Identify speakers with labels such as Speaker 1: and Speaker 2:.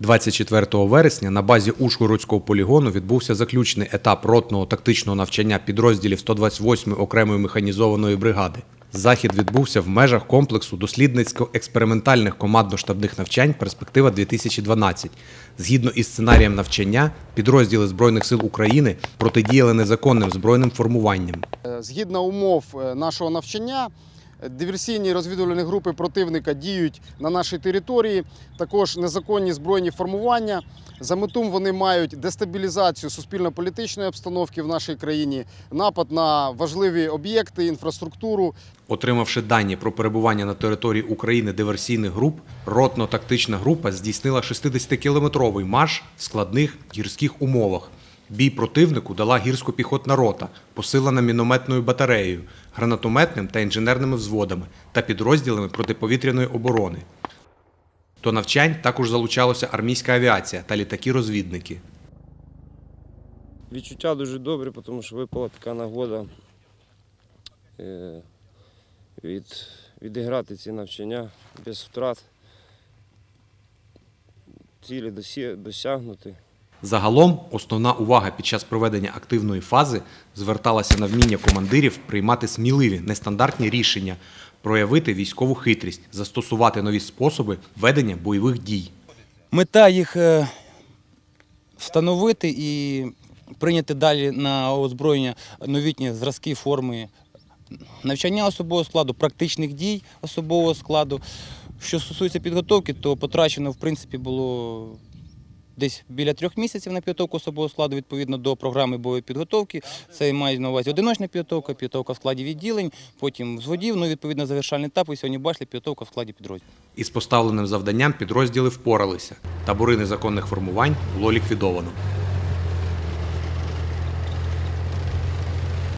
Speaker 1: 24 вересня на базі Ужгородського полігону відбувся заключний етап ротного тактичного навчання підрозділів 128-ї окремої механізованої бригади. Захід відбувся в межах комплексу дослідницько-експериментальних командно-штабних навчань Перспектива 2012. Згідно із сценарієм навчання, підрозділи Збройних сил України протидіяли незаконним збройним формуванням.
Speaker 2: Е, Згідно умов е, нашого навчання, диверсійні розвідувальні групи противника діють на нашій території, також незаконні збройні формування. За мету вони мають дестабілізацію суспільно-політичної обстановки в нашій країні, напад на важливі об'єкти, інфраструктуру,
Speaker 1: Отримавши дані про перебування на території України диверсійних груп, ротно-тактична група здійснила 60-кілометровий марш в складних гірських умовах. Бій противнику дала гірсько-піхотна рота, посилена мінометною батареєю, гранатометним та інженерними взводами та підрозділами протиповітряної оборони. До навчань також залучалася армійська авіація та літаки-розвідники.
Speaker 3: Відчуття дуже добрі, тому що випала така нагода е, від, відіграти ці навчання без втрат, цілі досягнути.
Speaker 1: Загалом, основна увага під час проведення активної фази зверталася на вміння командирів приймати сміливі, нестандартні рішення, проявити військову хитрість, застосувати нові способи ведення бойових дій.
Speaker 4: Мета їх е, встановити і прийняти далі на озброєння новітні зразки форми навчання особового складу, практичних дій особового складу. Що стосується підготовки, то потрачено в принципі було десь біля трьох місяців на підготовку особового складу відповідно до програми бойової підготовки. Це має на увазі одиночна підготовка, підготовка в складі відділень, потім взводів, ну відповідно завершальний етап. Ви сьогодні бачили підготовка в складі підрозділів.
Speaker 1: Із поставленим завданням підрозділи впоралися. Табори незаконних формувань було ліквідовано.